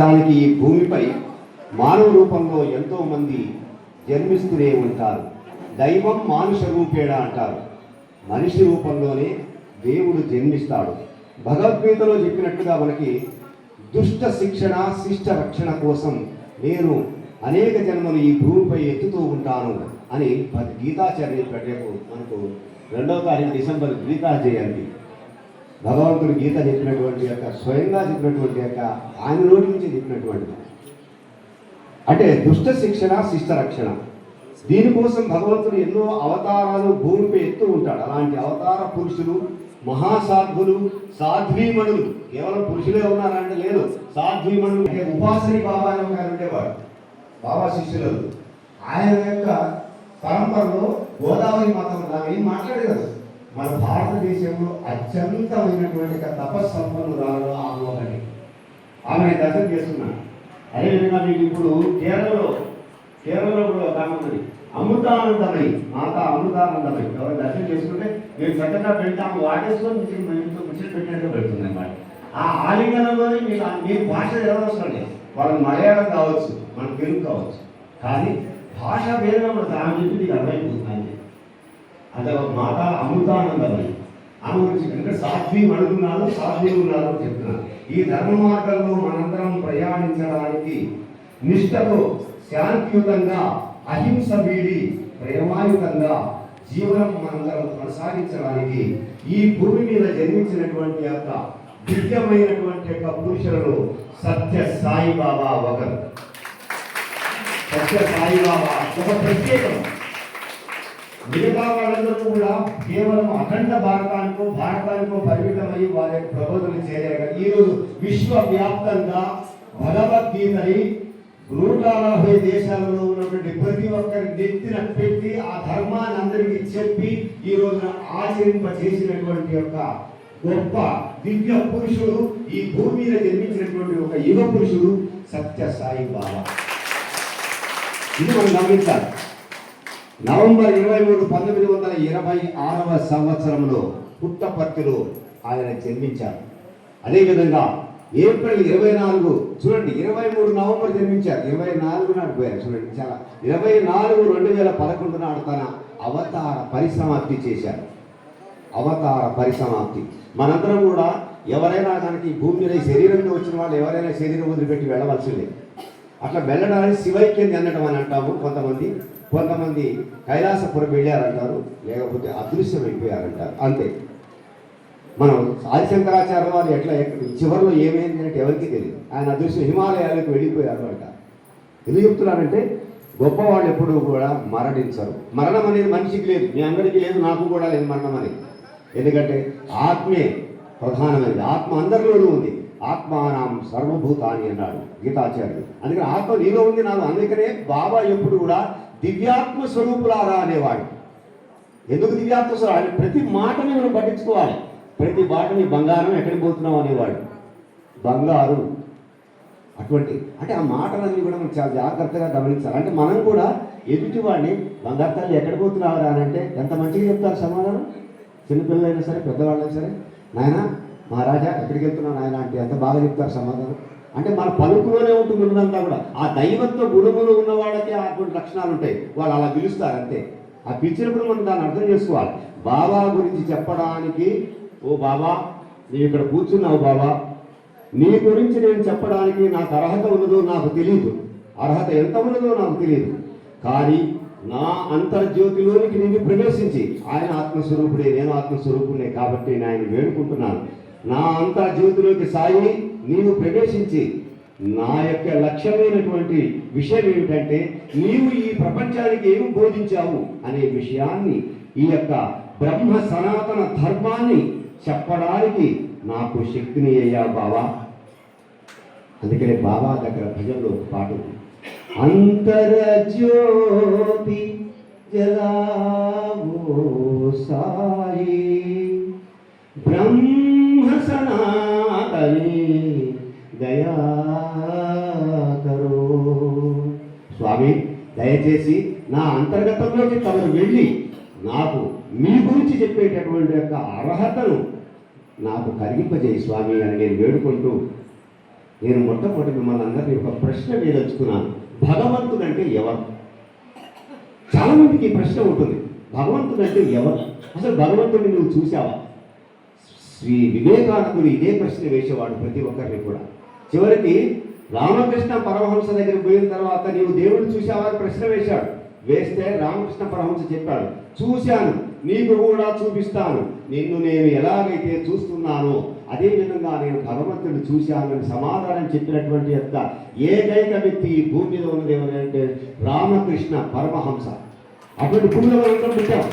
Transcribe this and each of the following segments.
నిజానికి ఈ భూమిపై మానవ రూపంలో ఎంతో మంది జన్మిస్తూనే ఉంటారు. దైవం మానుష రూపేణ అంటారు. మనిషి రూపంలోనే దేవుడు జన్మిస్తాడు. భగవద్గీతలో చెప్పినట్టుగా మనకి దుష్ట శిక్షణ శిష్ట రక్షణ కోసం నేను అనేక జన్మలు ఈ భూమిపై ఎత్తుతూ ఉంటాను అని గీతాచార్య రేపు మనకు రెండవ తారీఖు డిసెంబర్ గీతా జయంతి భగవంతుడు గీత చెప్పినటువంటి యొక్క స్వయంగా చెప్పినటువంటి యొక్క ఆయన నోటి నుంచి చెప్పినటువంటిది. అంటే దుష్ట శిక్షణ శిష్ట రక్షణ. దీనికోసం భగవంతుడు ఎన్నో అవతారాలు భూమిపై ఎత్తు ఉంటాడు. అలాంటి అవతార పురుషులు మహాసాధ్వులు సాధ్వీమణులు. కేవలం పురుషులే ఉన్నారంటే లేదు. సాధ్వీమణులు అంటే ఉపాసని బాబా అని ఒక ఉండేవాడు బాబా శిష్యులు. ఆయన యొక్క పరంపరలో గోదావరి మతం దాని ఏం మాట్లాడేది మన భారతదేశంలో అత్యంతమైనటువంటి ఒక తపస్సంపన్నురాలు ఆమె ఒకటి ఆమె దర్శనం చేస్తున్నాను అదేవిధంగా మీకు ఇప్పుడు కేరళలో కేరళలో కూడా ఒక ఆమె ఉన్నది. అమృతానందమై మాత అమృతానందమై. ఎవరు దర్శనం చేసుకుంటే మీరు చక్కగా పెడతాము వాటేసుకొని మీకు మేము ముచ్చట పెట్టినట్టు పెడుతుంది అన్నమాట ఆ ఆలింగనంలోనే మీకు మీ భాష ఎవరవసరం లేదు. వాళ్ళకి మలయాళం కావచ్చు మన తెలుగు కావచ్చు. కానీ భాష వేరే మన దాని చెప్పి మీకు అర్థమైపోతుంది. అంతే అంటే ఒక మాట అమృతానందని ఆమె అంటే సాధ్వి అడుగున్నారు సాధ్వి ఉన్నారు అని చెప్తున్నాను ఈ ధర్మ మార్గంలో మనందరం ప్రయాణించడానికి నిష్ఠతో శాంతియుతంగా అహింస వీడి ప్రేమాయుతంగా జీవనం మనందరం కొనసాగించడానికి ఈ భూమి మీద జన్మించినటువంటి యొక్క దివ్యమైనటువంటి యొక్క పురుషులలో సత్య సాయిబాబా ఒకరు సత్య సాయిబాబా ఒక ప్రత్యేకం. మిగతా వాళ్ళందరూ కూడా కేవలం అఖండ భారతానికో భారతానికో పరిమితమై వారి యొక్క ప్రబోధనలు చేయలేక ఈరోజు విశ్వవ్యాప్తంగా భగవద్గీతని నూట నలభై దేశాలలో ఉన్నటువంటి ప్రతి ఒక్కరి నెత్తిన పెట్టి ఆ ధర్మాన్ని అందరికీ చెప్పి ఈ రోజున ఆచరింప చేసినటువంటి యొక్క గొప్ప దివ్య పురుషుడు ఈ భూమి మీద జన్మించినటువంటి ఒక యుగ పురుషుడు సత్య సాయి బాబా. ఇది మనం గమనించాలి. నవంబర్ ఇరవై మూడు పంతొమ్మిది వందల ఇరవై ఆరవ సంవత్సరంలో పుట్టపర్తిలో ఆయన జన్మించారు. అదేవిధంగా ఏప్రిల్ ఇరవై నాలుగు చూడండి ఇరవై మూడు నవంబర్ జన్మించారు. ఇరవై నాలుగు నాడు పోయారు. చూడండి చాలా ఇరవై నాలుగు రెండు వేల పదకొండు నాడు తన అవతార పరిసమాప్తి చేశారు. అవతార పరిసమాప్తి. మనందరం కూడా ఎవరైనా కనుక భూమి మీద శరీరంలో వచ్చిన వాళ్ళు ఎవరైనా శరీరం వదిలిపెట్టి వెళ్ళవలసిందే. అట్లా వెళ్ళడానికి శివైక్యం చెందడం అని అంటాము కొంతమంది. కొంతమంది కైలాసపురం వెళ్ళారంటారు లేకపోతే అదృశ్యమైపోయారంటారు. అంతే. మనం ఆదిశంకరాచార్య వారు ఎట్లా చివరిలో ఏమైంది అంటే ఎవరికి తెలియదు. ఆయన అదృశ్యం హిమాలయాలకు వెళ్ళిపోయారు అంట. ఎందుకు చెప్తున్నానంటే గొప్పవాళ్ళు ఎప్పుడూ కూడా మరణించరు. మరణం అనేది మనిషికి లేదు మీ అందరికీ లేదు నాకు కూడా లేదు మరణం అనేది. ఎందుకంటే ఆత్మే ప్రధానమైనది. ఆత్మ అందరిలోనూ ఉంది. ఆత్మానం సర్వభూతాన్ని అన్నాడు గీతాచార్యుడు. అందుకని ఆత్మ నీలో ఉంది నాకు అందుకనే బాబా ఎప్పుడు కూడా దివ్యాత్మ స్వరూపులారా అనేవాడు. ఎందుకు దివ్యాత్మ స్వరూపు ఆయన ప్రతి మాటని మనం పట్టించుకోవాలి. ప్రతి మాటని బంగారం ఎక్కడికి పోతున్నావు అనేవాడు. బంగారు. అటువంటి అంటే ఆ మాటలన్నీ కూడా మనం చాలా జాగ్రత్తగా గమనించాలి. అంటే మనం కూడా ఎదుటి వాడిని బంగారు తల్లి ఎక్కడ పోతున్నావు అని అంటే ఎంత మంచిగా చెప్తారు సమాధానం? చిన్నపిల్లలైనా సరే పెద్దవాళ్ళైనా సరే. నాయన మహారాజా ఎక్కడికి వెళ్తున్నావు నాయన అంటే ఎంత బాగా చెప్తారు సమాధానం? అంటే మన పలుకులోనే ఉంటుంది ఉన్నదంతా కూడా. ఆ దైవత్వ గుణములు ఉన్న వాళ్ళకి అటువంటి లక్షణాలు ఉంటాయి. వాళ్ళు అలా పిలుస్తారు అంతే. ఆ పిలిచినప్పుడు మనం దాన్ని అర్థం చేసుకోవాలి. బాబా గురించి చెప్పడానికి ఓ బాబా నీవు ఇక్కడ కూర్చున్నావు బాబా. నీ గురించి నేను చెప్పడానికి నాకు అర్హత ఉన్నదో నాకు తెలియదు అర్హత ఎంత ఉన్నదో నాకు తెలియదు కానీ నా అంతర్జ్యోతిలోనికి నేను ప్రవేశించి ఆయన ఆత్మస్వరూపుడే నేను ఆత్మస్వరూపుడే కాబట్టి నేను ఆయన వేడుకుంటున్నాను. నా అంతర్జ్యోతిలోకి సాయి నీవు ప్రవేశించి నా యొక్క లక్ష్యమైనటువంటి విషయం ఏమిటంటే నీవు ఈ ప్రపంచానికి ఏమి బోధించావు అనే విషయాన్ని ఈ యొక్క బ్రహ్మ సనాతన ధర్మాన్ని చెప్పడానికి నాకు శక్తిని అయ్యా బావా. అందుకనే బాబా దగ్గర భజనలో ఒక పాట ఉంది. అంతరజ్యోతి జలావో సాయి బ్రహ్మ అని దయా కరో. స్వామి దయచేసి నా అంతర్గతంలోకి తమరు వెళ్ళి నాకు మీ గురించి చెప్పేటటువంటి యొక్క అర్హతను నాకు కలిగింపజేయి స్వామి అని నేను వేడుకుంటూ నేను మొట్టమొదటి మిమ్మల్ని అందరినీ ఒక ప్రశ్న వేదలుచుకున్నాను. భగవంతుడు అంటే ఎవరు? చాలా మందికి ప్రశ్న ఉంటుంది. భగవంతుడు అంటే ఎవరు? అసలు భగవంతుడిని నువ్వు చూసావా శ్రీ వివేకానందుడు ఇదే ప్రశ్న వేసేవాడు ప్రతి ఒక్కరిని కూడా. చివరికి రామకృష్ణ పరమహంస దగ్గరికి పోయిన తర్వాత నీవు దేవుడిని చూసావని ప్రశ్న వేశాడు. వేస్తే రామకృష్ణ పరమహంస చెప్పాడు. చూశాను నీకు కూడా చూపిస్తాను. నిన్ను నేను ఎలాగైతే చూస్తున్నానో అదే విధంగా నేను భగవంతుడిని చూశానని సమాధానం చెప్పినటువంటి యొక్క ఏకైక వ్యక్తి ఈ భూమి మీద ఉన్నది ఏమంటే రామకృష్ణ పరమహంస. అటువంటి భూమిలో మనం అందరం పుట్టాం.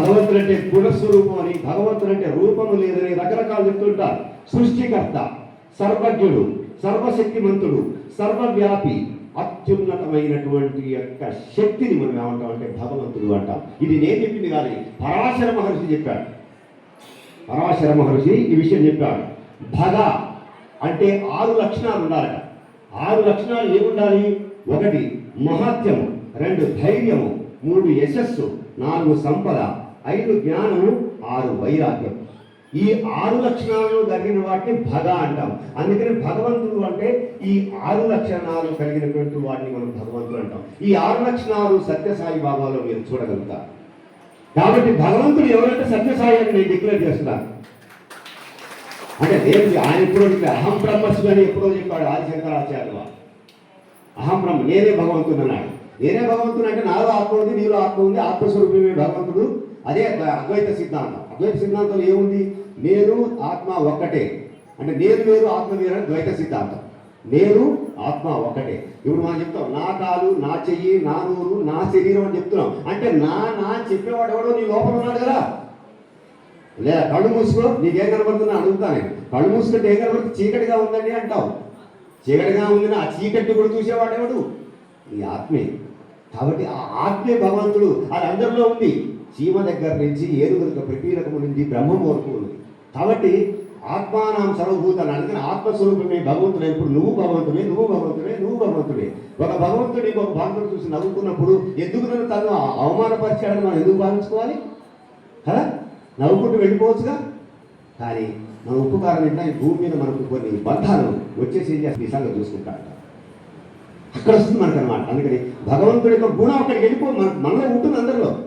భగవంతుడు అంటే గుణస్వరూపం అని భగవంతుడు అంటే రూపము లేదని రకరకాలు చెప్తుంటారు. సృష్టికర్త సర్వజ్ఞుడు సర్వశక్తిమంతుడు సర్వవ్యాపి అత్యున్నతమైనటువంటి యొక్క శక్తిని మనం ఏమంటాం అంటే భగవంతుడు అంటాం. ఇది నేను చెప్పింది కాదు. పరాశర మహర్షి చెప్పాడు. పరాశర మహర్షి ఈ విషయం చెప్పాడు. భగ అంటే ఆరు లక్షణాలు ఉండాలట. ఆరు లక్షణాలు ఏముండాలి? ఒకటి మహత్యము. రెండు ధైర్యము. మూడు యశస్సు. నాలుగు సంపద. ఐదు జ్ఞానము ఆరు వైరాగ్యం. ఈ ఆరు లక్షణాలు కలిగిన వాటిని భగ అంటాం. అందుకని భగవంతుడు అంటే ఈ ఆరు లక్షణాలు కలిగినటువంటి వాటిని మనం భగవంతుడు అంటాం. ఈ ఆరు లక్షణాలు సత్యసాయి బాబాలో మీరు చూడగలుగుతారు. కాబట్టి భగవంతుడు ఎవరంటే సత్యసాయి అని నేను డిక్లేర్ చేస్తున్నాను అంటే దేవుడు ఆయన ఎప్పుడో చెప్పాడు అహం బ్రహ్మస్సు అని ఎప్పుడో చెప్పాడు ఆదిశంకరాచార్య అహం బ్రహ్మ నేనే భగవంతుడు అన్నాడు నేనే భగవంతుడు అంటే నాలో ఆత్మ ఉంది నీలో ఆత్మ ఉంది ఆత్మస్వరూపమే భగవంతుడు. అదే అద్వైత సిద్ధాంతం. అద్వైత సిద్ధాంతం ఏముంది? నేను ఆత్మ ఒక్కటే. అంటే నేను వేరు ఆత్మ వేరు అని ద్వైత సిద్ధాంతం. నేను ఆత్మ ఒకటే ఇప్పుడు మనం చెప్తాం నా కాలు నా చెయ్యి నా నూరు నా శరీరం అని చెప్తున్నాం. అంటే నా నా అని చెప్పేవాడు ఎవడో నీ లోపల ఉన్నాడు కదా. లేదా కళ్ళు మూసుకో నీకేం కనబడుతుందో అడుగుతాను నేను. కళ్ళు మూసుకుంటే ఏం కనబడుతుంది? చీకటిగా ఉందండి అంటావు. చీకటిగా ఉందని ఆ చీకటి కూడా చూసేవాడేవాడు ఈ ఆత్మే కాబట్టి ఆ ఆత్మే భగవంతుడు అది అందరిలో ఉంది. జీవ దగ్గర నుంచి ఏనుగులకు ప్రతీరకము నుండి బ్రహ్మం వరకు ఉంది. కాబట్టి ఆత్మానం సర్వభూతాన్ని అందుకని ఆత్మస్వరూపమే భగవంతుడే. ఇప్పుడు నువ్వు భగవంతుడే నువ్వు భగవంతుడే నువ్వు భగవంతుడే. ఒక భగవంతుడి ఒక భగవంతుడు చూసి నవ్వుకున్నప్పుడు ఎందుకు నన్ను తను అవమానపరిచాడని మనం ఎందుకు భావించుకోవాలి? కదా? నవ్వుకుంటూ వెళ్ళిపోవచ్చుగా? కానీ మన ఉపకారం ఏంటంటే ఈ భూమి మీద మనకు కొన్ని బంధాలు వచ్చేసి నిజంగా చూసుకుంటాడు అక్కడ వస్తుంది మనకు అనమాట అందుకని భగవంతుడి యొక్క గుణం అక్కడికి వెళ్ళిపో. మన మనలో ఉంటుంది అందరిలో.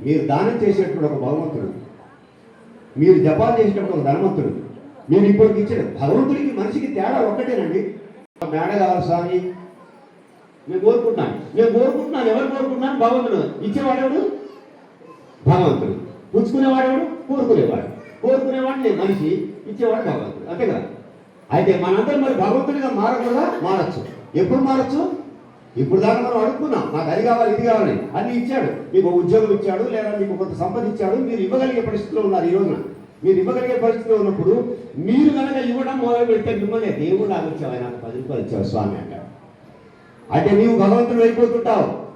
మీరు దానం చేసేటప్పుడు ఒక భగవంతుడు. మీరు జపాలు చేసేటప్పుడు ఒక ధనవంతుడు. మీరు ఇంకోటికి ఇచ్చాడు భగవంతుడికి మనిషికి తేడా ఒక్కటేనండి. మేడ కావాలి స్వామి నేను కోరుకుంటున్నాను నేను కోరుకుంటున్నాను ఎవరు కోరుకుంటున్నాను భగవంతుడు. ఇచ్చేవాడెవడు భగవంతుడు. పుచ్చుకునేవాడెవడు కోరుకునేవాడు. కోరుకునేవాడు నేను మనిషి. ఇచ్చేవాడు భగవంతుడు. అంతే కదా? అయితే మనందరం మరి భగవంతుడిగా మారకూడదా? మారచ్చు. ఎప్పుడు మారచ్చు? ఇప్పుడు దాకా మనం అడుగుతున్నాం నాకు అది కావాలి ఇది కావాలి. అన్ని ఇచ్చాడు. మీకు ఉద్యోగం ఇచ్చాడు లేదా మీకు కొంత సంపద ఇచ్చాడు మీరు ఇవ్వగలిగే పరిస్థితిలో ఉన్నారు ఈ రోజున. మీరు ఇవ్వగలిగే పరిస్థితిలో ఉన్నప్పుడు మీరు కనుక ఇవ్వడం మొదలు పెడితే మిమ్మల్ని దేవుడు నాకు ఇచ్చావు ఆయన పది రూపాయలు ఇచ్చావు స్వామి అంటాడు. అంటే నీవు భగవంతుడు అయిపోతుంటావు.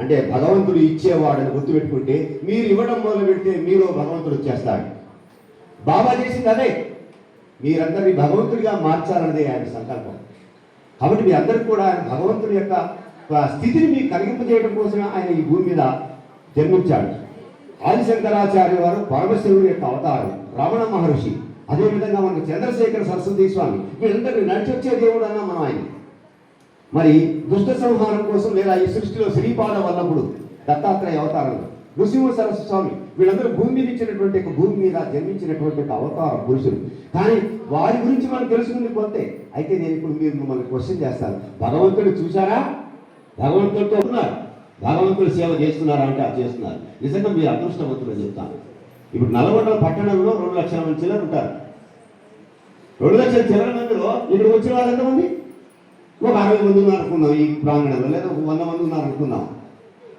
అంటే భగవంతుడు ఇచ్చేవాడని గుర్తుపెట్టుకుంటే మీరు ఇవ్వడం మొదలు పెడితే మీరు భగవంతుడు వచ్చేస్తాడు. బాబా చేసింది అదే. మీరందరినీ భగవంతుడిగా మార్చాలన్నదే ఆయన సంకల్పం. కాబట్టి మీ అందరికి కూడా ఆయన భగవంతుడి యొక్క స్థితిని మీకు కలిగింపజేయడం కోసమే ఆయన ఈ భూమి మీద జన్మించాడు. ఆదిశంకరాచార్య వారు పరమశివుడి యొక్క అవతారం రమణ మహర్షి. అదేవిధంగా మనకు చంద్రశేఖర సరస్వతి స్వామి. వీళ్ళందరినీ నడిచి వచ్చే దేవుడు అన్నా మనం ఆయన. మరి దుష్ట సంహారం కోసం లేదా ఈ సృష్టిలో శ్రీపాద వల్లభుడు దత్తాత్రేయ అవతారంలో. నృసింహ సరస్వ స్వామి వీళ్ళందరూ భూమి మీద ఇచ్చినటువంటి ఒక భూమి మీద జన్మించినటువంటి ఒక అవతార పురుషులు. కానీ వారి గురించి మనం తెలుసుకుంది పోతే అయితే నేను ఇప్పుడు మీరు మిమ్మల్ని క్వశ్చన్ చేస్తాను. భగవంతుడు చూసారా భగవంతుడితో ఉన్నారు. భగవంతుడు సేవ చేస్తున్నారా అంటే అది చేస్తున్నారు. నిజంగా మీరు అదృష్టవంతులు చెప్తాను. ఇప్పుడు నల్గొండ పట్టణంలో రెండు లక్షల మంది చిల్లర ఉంటారు. రెండు లక్షల చిల్లర మందిలో ఇక్కడ వచ్చిన వాళ్ళు ఎంతమంది? ఒక అరవై మంది ఉన్నారు అనుకుందాం ఈ ప్రాంగణంలో లేదా ఒక వంద మంది ఉన్నారు అనుకుందాం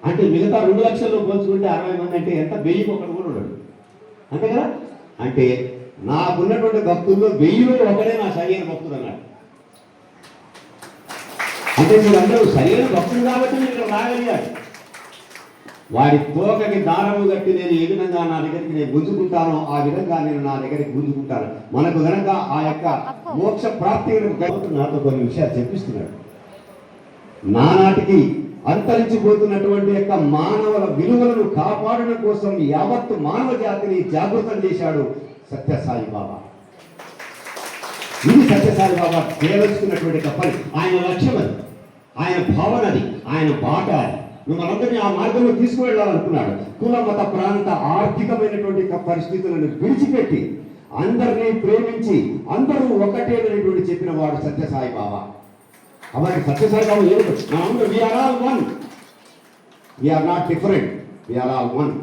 అంటే మిగతా రెండు లక్షల్లో పోల్చుకుంటే అరవై మంది అంటే ఎంత? వెయ్యి ఒకడు కూడా ఉండడు అంతే కదా? అంటే నాకున్నటువంటి భక్తుల్లో వెయ్యిలో ఒకడే నా సరైన భక్తుడు అన్నాడు. అంటే మీరందరూ సరైన భక్తులు కాబట్టి మీరు ఇక్కడ రాగలిగారు. వాడి తోకకి దారము కట్టి నేను ఏ విధంగా నా దగ్గరికి నేను గుంజుకుంటానో ఆ విధంగా నేను నా దగ్గరికి గుంజుకుంటాను. మనకు గనక ఆ యొక్క మోక్ష ప్రాప్తి నాతో కొన్ని విషయాలు చెప్పిస్తున్నాడు. నానాటికి అంతరించిపోతున్నటువంటి యొక్క మానవుల విలువలను కాపాడడం కోసం యావత్తు మానవ జాతిని జాగృతం చేశాడు సత్యసాయి బాబా. ఇది సత్యసాయి బాబా చేయవలసుకున్నటువంటి ఒక పని. ఆయన లక్ష్యం అది. ఆయన భావన అది. ఆయన బాట అది. మిమ్మల్ని ఆ మార్గంలో తీసుకువెళ్ళాలనుకున్నాడు. కుల మత ప్రాంత ఆర్థికమైనటువంటి పరిస్థితులను విడిచిపెట్టి అందరినీ ప్రేమించి అందరూ ఒకటేనటువంటి చెప్పిన వాడు సత్యసాయి బాబా. అలాగే సత్యసాయి బాబా ఏమిటి మనందరూ we are all one we are not different we are all one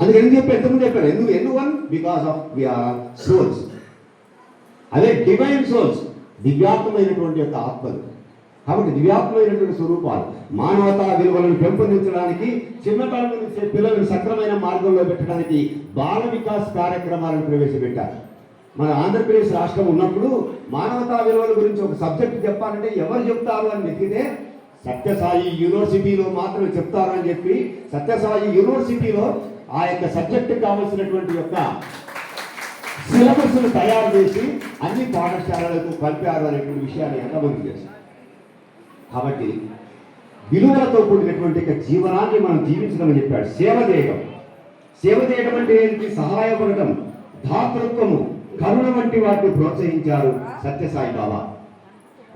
అందుకని ఎందుకు చెప్పారు? ఎంతమంది చెప్పారు? ఎందుకు? ఎందుకు? One because of we are souls అదే డివైన్ సోల్స్ దివ్యాత్మైనటువంటి యొక్క ఆత్మలు. కాబట్టి దివ్యాత్మైనటువంటి స్వరూపాలు. మానవతా విలువలను పెంపొందించడానికి చిన్నతనం నుంచి పిల్లలను సక్రమైన మార్గంలో పెట్టడానికి బాల వికాస్ కార్యక్రమాలను ప్రవేశపెట్టారు. మన ఆంధ్రప్రదేశ్ రాష్ట్రం ఉన్నప్పుడు మానవతా విలువల గురించి ఒక సబ్జెక్ట్ చెప్పాలంటే ఎవరు చెప్తారు అని వెతికితే సత్యసాయి యూనివర్సిటీలో మాత్రమే చెప్తారు అని చెప్పి సత్యసాయి యూనివర్సిటీలో ఆ యొక్క సబ్జెక్ట్ కావలసినటువంటి యొక్క సిలబస్ను తయారు చేసి అన్ని పాఠశాలలకు పంపారు అనేటువంటి విషయాన్ని ఎంతమంది చేశారు కాబట్టి విలువలతో కూడినటువంటి జీవనాన్ని మనం జీవించడం చెప్పాడు. సేవ చేయడం సేవ చేయడం అంటే ఏంటి? సహాయపడటం. ధాతృత్వము. కరుణ వంటి వాటిని ప్రోత్సహించారు సత్యసాయి బాబా.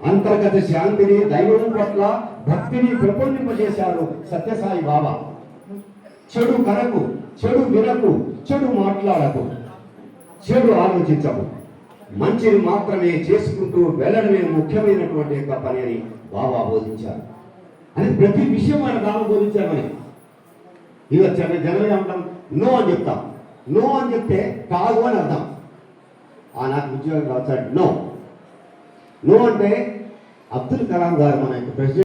అంతర్గత శాంతిని దైవం పట్ల భక్తిని పెంపొందింపజేశారు సత్యసాయి బాబా. చెడు కరకు చెడు వినకు చెడు మాట్లాడకు చెడు ఆలోచించకు. మంచిని మాత్రమే చేసుకుంటూ వెళ్ళడమే ముఖ్యమైనటువంటి యొక్క పని అని బాబా బోధించారు. అని ప్రతి విషయం ఆయన బాబా బోధించామని ఇవి వచ్చాక జనరల్గా ఉంటాం నో అని చెప్తాం. నో అని చెప్తే కాదు అని అర్థం. ఆ నాకు ఉద్యోగం రాచాడు నో. నో అంటే అబ్దుల్ కలాం గారు మన యొక్క ప్రెసిడెంట్